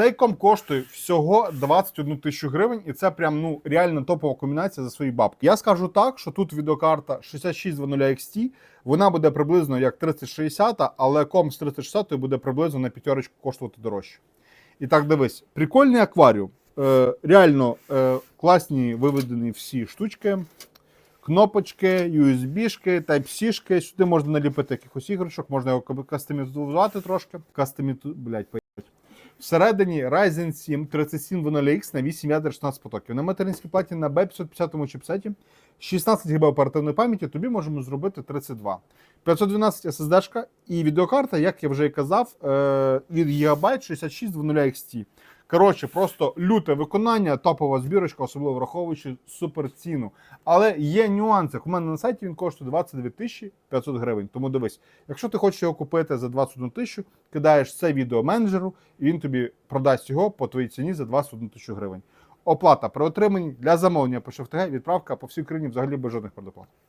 Цей комп коштує всього 21 тисячу гривень, і це прям ну реально топова комбінація за свої бабки. Я скажу так, що тут відеокарта 6600 XT, вона буде приблизно як 3060, але комп з 3060 буде приблизно на п'ятерочку коштувати дорожче. І так дивись, прикольний акваріум. Е, реально е, класні виведені всі штучки. Кнопочки, USB-шки, Type-C-шки. Сюди можна наліпити якихось іграшок, можна його кастомізувати трошки. Кастомізу... Блять, Всередині Ryzen 7 3700X на 8 ядер 16 потоків. На материнській платі на B550 чіпсеті 16 ГБ оперативної пам'яті тобі можемо зробити 32. 512 SSD і відеокарта, як я вже і казав, е, від Gigabyte 66 XT. Коротше, просто люте виконання, топова збірочка, особливо враховуючи супер ціну. Але є нюанси. У мене на сайті він коштує 22 тисячі 500 гривень. Тому дивись, якщо ти хочеш його купити за 21 тисячу, кидаєш це відео менеджеру, і він тобі продасть його по твоїй ціні за 21 тисячу гривень. Оплата при отриманні для замовлення по ШФТГ, відправка по всій Україні взагалі без жодних предоплат.